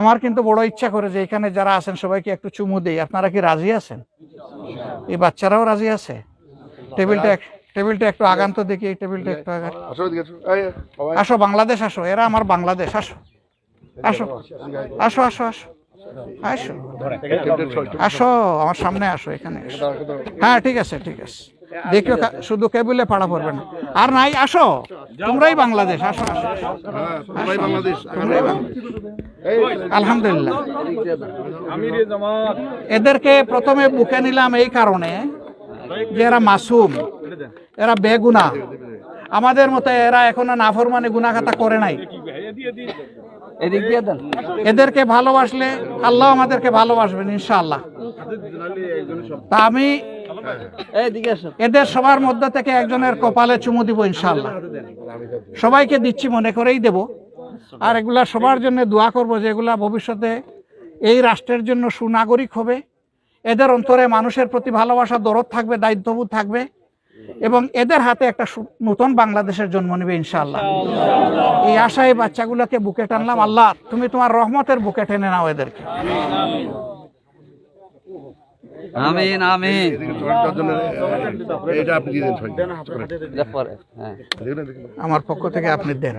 আমার কিন্তু বড় ইচ্ছা করে যে এখানে যারা আছেন সবাইকে একটু চুমু দেই। আপনারা কি রাজি আছেন? এই বাচ্চারাও রাজি আছে? টেবিলটা এক- টেবিলটা একটু আগান তো দেখি এই টেবিলটা একটু আগান আসো বাংলাদেশ আসো এরা আমার বাংলাদেশ আসো। আসো। আসো আসো আসো। আসো। আসো আমার সামনে আসো এখানে। হ্যাঁ ঠিক আছে ঠিক আছে। দেখিও শুধু কেবলে পাড়া পড়বে না। আর নাই আসো। তোমরাই বাংলাদেশ আসো আসো। হ্যাঁ বাংলাদেশ। তোমরাই বাংলাদেশ। আলহামদুলিল্লাহ। এদেরকে প্রথমে বুকে নিলাম এই কারণে যে এরা মাসুম এরা বেগুনা। আমাদের মতো এরা এখনও নাফরমানে গুনাখাতা করে নাই। এদেরকে ভালোবাসলে আল্লাহ আমাদেরকে ভালোবাসবেন ইনশাআল্লাহ। তা আমি এদের সবার মধ্যে থেকে একজনের কপালে চুমু দিব ইনশাআল্লাহ। সবাইকে দিচ্ছি মনে করেই দেব। আর এগুলা সবার জন্য দোয়া করব যে এগুলা ভবিষ্যতে এই রাষ্ট্রের জন্য সুনাগরিক হবে। এদের অন্তরে মানুষের প্রতি ভালোবাসা দরদ থাকবে দায়িত্ববোধ থাকবে এবং এদের হাতে একটা নতুন বাংলাদেশের জন্ম নেবে ইনশাল্লাহ এই আশায় বাচ্চাগুলোকে বুকে টানলাম আল্লাহ তুমি তোমার রহমতের বুকে টেনে নাও এদেরকে। আমিন আমিন। এইটা আপনি দিয়ে দেন হ্যাঁ। আমার পক্ষ থেকে আপনি দেন।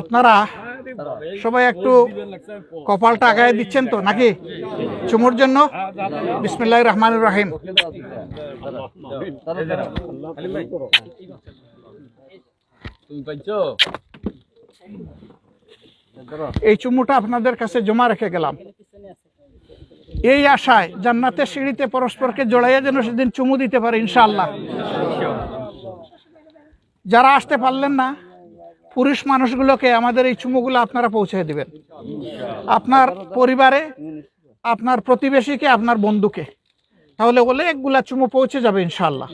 আপনারা সবাই একটু কপালটা আগায় দিচ্ছেন তো নাকি? চুমুর জন্য? বিসমিল্লাহ রহমান রাহিম। এই চুমুটা আপনাদের কাছে জমা রেখে গেলাম। এই আশায় জান্নাতের সিঁড়িতে পরস্পরকে জড়াইয়া যেন সেদিন চুমু দিতে পারে ইনশাল্লাহ যারা আসতে পারলেন না, পুরুষ মানুষগুলোকে আমাদের এই চুমুগুলো আপনারা পৌঁছে দিবেন। আপনার পরিবারে, আপনার প্রতিবেশীকে, আপনার বন্ধুকে। তাহলে অনেকগুলা চুমু পৌঁছে যাবে ইনশাল্লাহ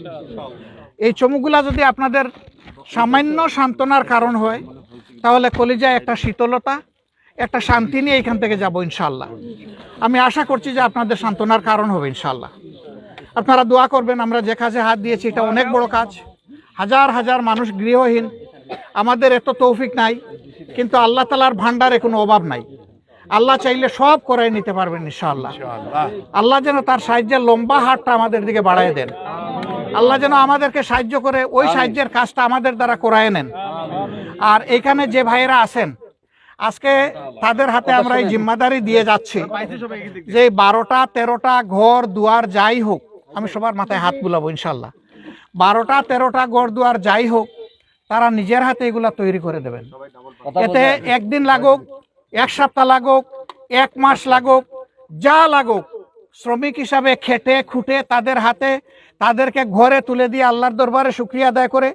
এই চুমুগুলা যদি আপনাদের সামান্য সান্ত্বনার কারণ হয়, তাহলে কলিজায় একটা শীতলতা একটা শান্তি নিয়ে এখান থেকে যাব ইনশাল্লাহ। আমি আশা করছি যে আপনাদের সান্ত্বনার কারণ হবে ইনশাল্লাহ। আপনারা দোয়া করবেন, আমরা যে কাজে হাত দিয়েছি, এটা অনেক বড় কাজ। হাজার হাজার মানুষ গৃহহীন, আমাদের এত তৌফিক নাই, কিন্তু আল্লাহ তালার ভান্ডারে কোনো অভাব নাই। আল্লাহ চাইলে সব করাই নিতে পারবেন ইনশাআল্লাহ আল্লাহ যেন তার সাহায্যের লম্বা হাতটা আমাদের দিকে বাড়ায় দেন। আল্লাহ যেন আমাদেরকে সাহায্য করে, ওই সাহায্যের কাজটা আমাদের দ্বারা করায় নেন। আর এখানে যে ভাইয়েরা আছেন আজকে তাদের হাতে আমরা এই জিম্মাদারি দিয়ে যাচ্ছি যে বারোটা তেরোটা ঘর দুয়ার যাই হোক আমি সবার মাথায় হাত বুলাবো ইনশাল্লাহ। বারোটা তেরোটা ঘর দুয়ার যাই হোক তারা নিজের হাতে এগুলা তৈরি করে দেবেন। এতে একদিন লাগুক এক সপ্তাহ লাগুক এক মাস লাগুক যা লাগুক শ্রমিক হিসাবে খেটে খুঁটে তাদের হাতে তাদেরকে ঘরে তুলে দিয়ে আল্লাহর দরবারে শুক্রিয়া আদায় করে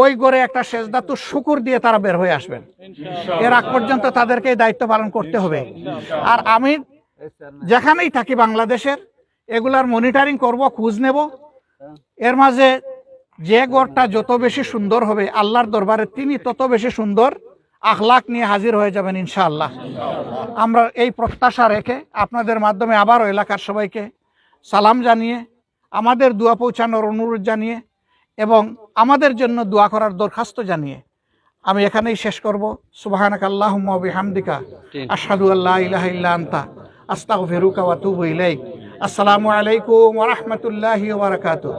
ওই ঘরে একটা সেজদাতু শুকুর দিয়ে তারা বের হয়ে আসবেন। এর আগ পর্যন্ত তাদেরকে এই দায়িত্ব পালন করতে হবে। আর আমি যেখানেই থাকি বাংলাদেশের এগুলার মনিটরিং করব খোঁজ নেব। এর মাঝে যে গড়টা যত বেশি সুন্দর হবে আল্লাহর দরবারে তিনি তত বেশি সুন্দর আখলাখ নিয়ে হাজির হয়ে যাবেন ইনশাআল্লাহ। আমরা এই প্রত্যাশা রেখে আপনাদের মাধ্যমে আবারও এলাকার সবাইকে সালাম জানিয়ে আমাদের দোয়া পৌঁছানোর অনুরোধ জানিয়ে এবং আমাদের জন্য দোয়া করার দরখাস্ত জানিয়ে আমি এখানেই শেষ করব। সুবাহানাক আল্লাহ হামদিকা আসাদু আল্লাহ ইলাহ আনতা। আস্তাগফিরুকা ওয়া আতুবু ইলাইক। আসসালামু আলাইকুম রহমতুল্লাহ বারাকাতুহু।